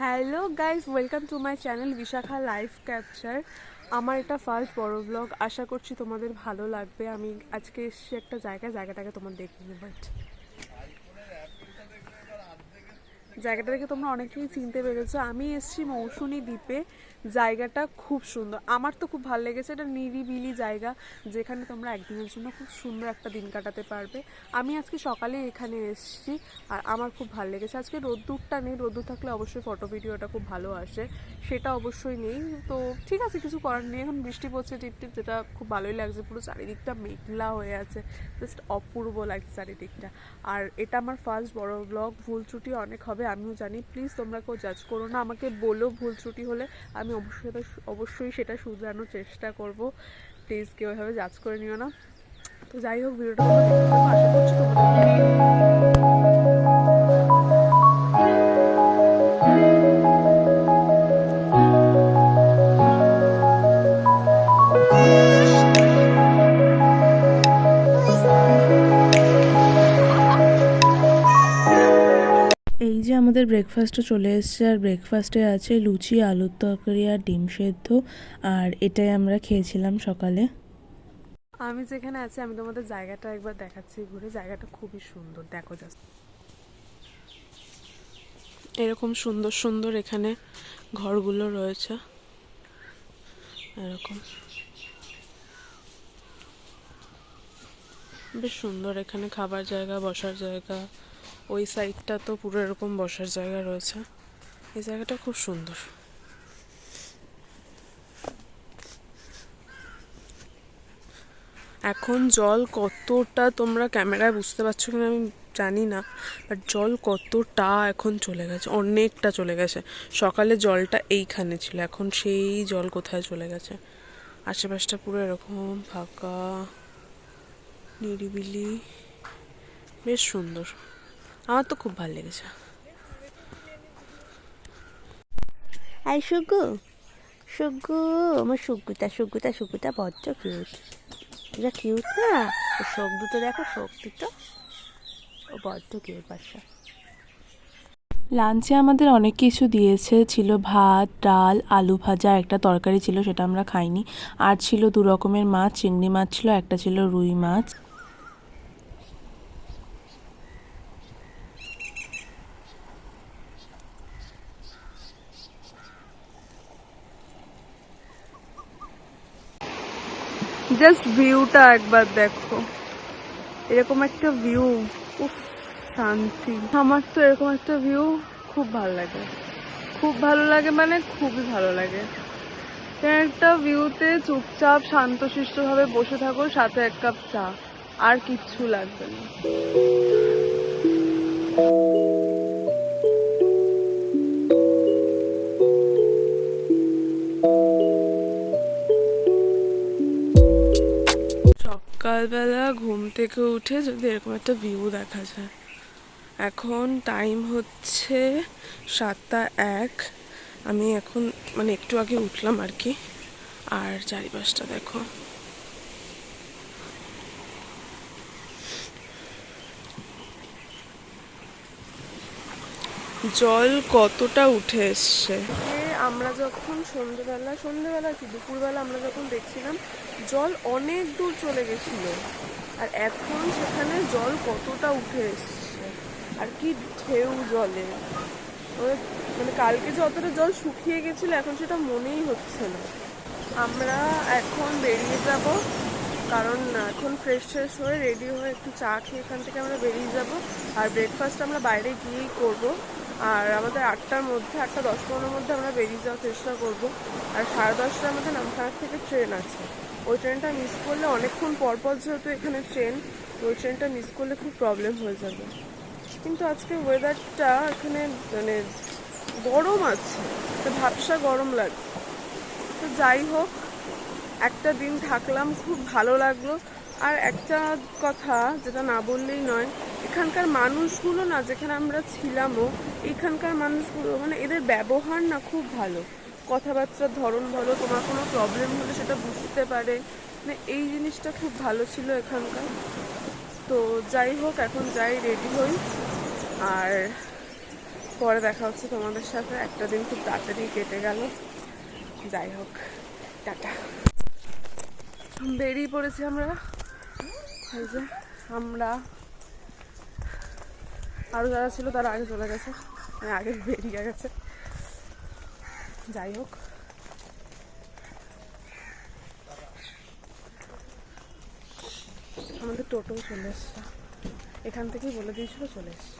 Hello guys welcome to my channel Bishakha life capture আমার এটা first বড় blog আশা করছি তোমাদের ভালো লাগবে। আমি আজকে এসেছি একটা জায়গায়, জায়গাটাকে তোমার দেখে নেব। বাট জায়গাটা দেখে তোমরা অনেকেই চিনতে পেরেছ। আমি এসেছি মৌসুনি দ্বীপে। জায়গাটা খুব সুন্দর। আমার তো খুব ভালো লেগেছে, এটা নিরিবিলি জায়গা, যেখানে তোমরা একদিনের জন্য খুব সুন্দর একটা দিন কাটাতে পারবে। আমি আজকে সকালে এখানে এসেছি, আর আমার খুব ভালো লেগেছে। আজকে রোদ্দুরটা নেই, রোদ্দুর থাকলে অবশ্যই ফটো ভিডিওটা খুব ভালো আসে, সেটা অবশ্যই নেই। তো ঠিক আছে, কিছু করার নেই, এখন বৃষ্টি পড়ছে টিপ টিপ, যেটা খুব ভালোই লাগছে, পুরো চারিদিকটা মেঘলা হয়ে আছে জাস্ট অপূর্ব লাগছে চারিদিকটা। আর এটা আমার ফার্স্ট বড় ব্লগ ভুল ত্রুটি অনেক হবে, আমিও জানি প্লিজ তোমরা কেউ জাজ করো না, আমাকে বলো ভুল ত্রুটি হলে, আমি অবশ্যই সেটা- অবশ্যই সেটা শুধরানোর চেষ্টা করব। প্লিজ কেউ এভাবে জাজ করে নিও না। তো যাই হোক, ভিডিওটা আশা করছি তোমাদের যে আমাদের ব্রেকফাস্টও চলে এসেছে, আর ব্রেকফাস্টে আছে লুচি, আলুর তরকারি আর ডিম সেদ্ধ, আর এটাই আমরা খেয়েছিলাম সকালে। আমি যেখানে আছি, আমি তোমাদের জায়গাটা একবার দেখাচ্ছি ঘুরে। জায়গাটা খুবই সুন্দর, দেখো জাস্ট এরকম সুন্দর সুন্দর এখানে ঘরগুলো রয়েছে। এরকম। বেশ সুন্দর এখানে খাবার জায়গা, বসার জায়গা। ওই সাইডটা তো পুরো এরকম বসার জায়গা রয়েছে। এই জায়গাটা খুব সুন্দর। এখন জল কতটা তোমরা ক্যামেরায় বুঝতে পারছ কিনা আমি জানি না বাট জল কতটা এখন চলে গেছে, অনেকটা চলে গেছে। সকালে জলটা এইখানে ছিল, এখন সেই জল কোথায় চলে গেছে? আশেপাশটা পুরো এরকম ফাঁকা, নিরিবিলি, বেশ সুন্দর। আমার তো খুব ভালো লেগেছে। এই সুগু সুগু আমার সুগুটা সুগুটা সুগুটা বড্ড কিউট এটা কিউট না? ও শোক দুটো দেখো শোক দুটো। ও বড্ড কিউট বাসা লাঞ্চে আমাদের অনেক কিছু দিয়েছে। ছিল ভাত ডাল আলু ভাজা একটা তরকারি ছিল সেটা আমরা খাইনি। আর ছিল দু রকমের মাছ চিংড়ি মাছ ছিল একটা ছিল রুই মাছ। জাস্ট ভিউটা একবার দেখো। এরকম একটা ভিউ উফ, শান্তি। আমার তো এরকম একটা ভিউ খুব ভালো লাগে। খুব ভালো লাগে মানে খুবই ভালো লাগে। একটা ভিউতে চুপচাপ শান্ত শান্তশিষ্টভাবে বসে থাকো, সাথে এক কাপ চা। আর কিচ্ছু লাগবে না। সকালবেলা ঘুম থেকে উঠে যদি এরকম একটা ভিউ দেখা যায়। এখন টাইম হচ্ছে সাতটা এক। আমি এখন মানে একটু আগে উঠলাম আর কি। আর চারিপাশটা দেখো। জল কতটা উঠে এসছে? আমরা যখন সন্ধ্যেবেলা সন্ধ্যেবেলা কি, দুপুরবেলা আমরা যখন দেখছিলাম, জল অনেক দূর চলে গেছিল। আর এখন সেখানে জল কতটা উঠে এসছে। আর কি ঢেউ জলে। মানে কালকে যতটা জল শুকিয়ে গেছিল, এখন সেটা মনেই হচ্ছে না। আমরা এখন বেরিয়ে যাব, কারণ এখন ফ্রেশ ফ্রেশ হয়ে রেডি হয়ে একটু চা খেয়ে এখান থেকে আমরা বেরিয়ে যাব। আর ব্রেকফাস্ট আমরা বাইরে গিয়েই করব। আর আমাদের আটটার মধ্যে, আটটা দশ পনেরোর মধ্যে আমরা বেরিয়ে যাওয়ার চেষ্টা করব। আর সাড়ে দশটার আমাদের নামখানা থেকে ট্রেন আছে। ওই ট্রেনটা মিস করলে অনেকক্ষণ পর পর যেহেতু এখানে ট্রেন ওই ট্রেনটা মিস করলে খুব প্রবলেম হয়ে যাবে। কিন্তু আজকে ওয়েদারটা এখানে মানে গরম আছে, তো ভাবসা গরম লাগছে তো যাই হোক, একটা দিন থাকলাম, খুব ভালো লাগল। আর একটা কথা, যেটা না বললেই নয় এখানকার মানুষগুলো না, যেখানে আমরা ছিলামও, এখানকার মানুষগুলো মানে এদের ব্যবহার না খুব ভালো। কথাবার্তার ধরন ভালো তোমার কোনো প্রবলেম হলে সেটা বুঝতে পারে। মানে এই জিনিসটা খুব ভালো ছিল এখানকার। তো যাই হোক, এখন যাই রেডি হই। আর পরে দেখা হচ্ছে তোমাদের সাথে। একটা দিন খুব তাড়াতাড়ি কেটে গেল। যাই হোক, টাটা। বেরিয়ে পড়েছি আমরা। আমরা আরও যারা ছিল তারা আগে চলে গেছে। মানে আগে বেরিয়ে গেছে। যাই হোক। আমাদের টোটো চলে এসছে। এখান থেকেই বলে দিয়েছিল, চলে এসছে।